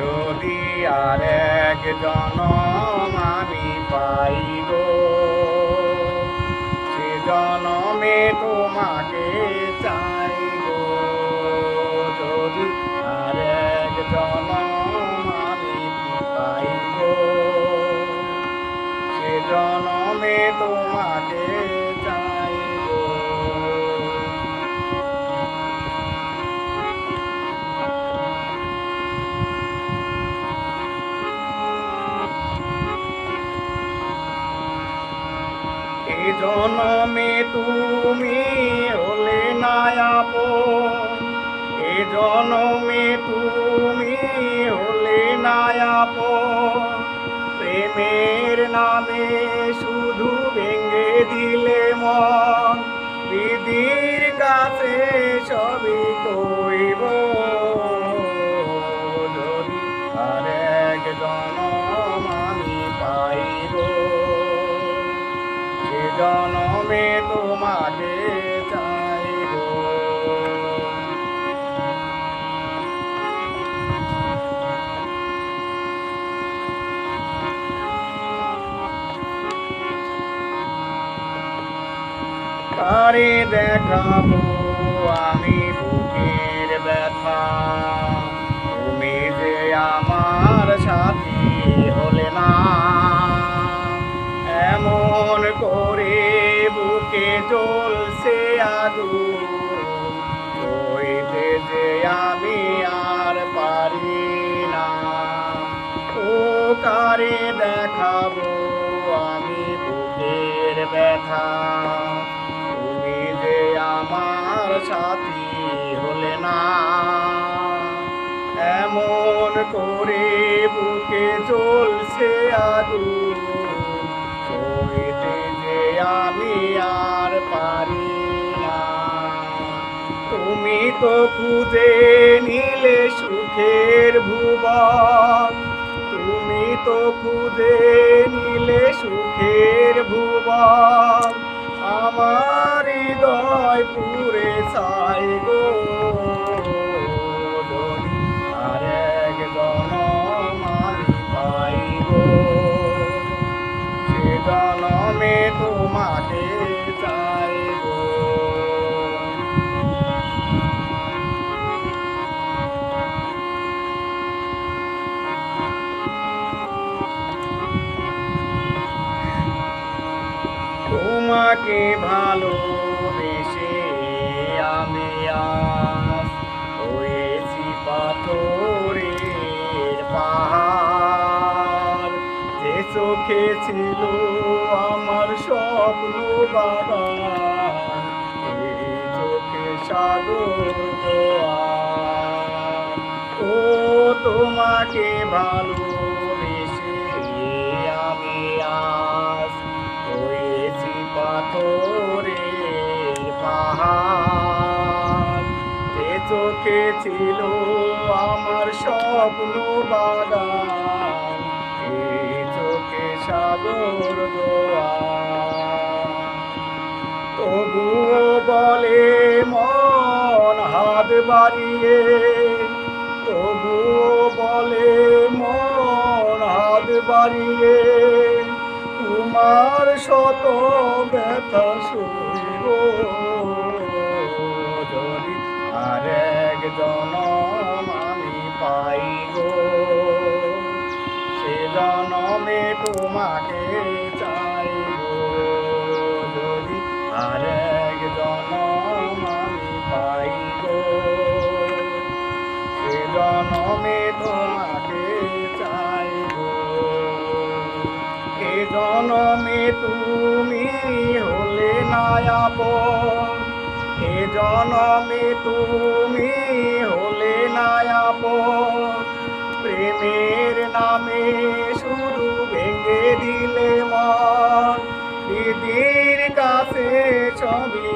যদি আর এক জনম আমি পাই গো সে জনমে তোমাকে চাই গো যদি আর এক জনম আমি পাই গো সে জনমে তোমাকে জনমে তুমি হলে নায়াপন এ জনমে তুমি হলে নায়াপন প্রেমের নামে শুধু ভেঙে দিলে মন। বিধির কাছে সবই কইব জনমে তোমাকে চাইব। কারে দেখাবো আমি বুকের ব্যথা? তুমি যে আমার সাথী হলে না। এমন করে বুকে চলছে আগুন সইতে যে আমি আর পারি না। তুমি তো খুঁজে নিলে সুখের ভুবন। তো খুঁজে নিলে সুখের ভুবন। আমার হৃদয় পুরে চাই গো তোমাকে তোমাকে ভালোবেসে আমি আজ হয়েছি পাথরের পাহাড় যে চোখে ছিল আমার স্বপ্ন এই চোখে সাগর। ও তোমাকে ভালোবেসে চোখে ছিল আমার স্বপ্ন বাগান চোখে সাগর তবুও বলে মন হাত বাড়িয়ে। তবুও বলে মন হাত বাড়িয়ে। তোমার শত ব্যথা যদি আর এক জনম আমি পাই গো। সে জনমে তোমাকে চাইব যদি আর এক জনম আমি পাই গো, সে জনমে তোমাকে চাইব এ জনমে তুমি হলে নায়াব এ জনমে তুমি হলে নায়াপ প্রেমের নামে শুরু ভেঙে দিলে মন। দিদির কাছে ছবি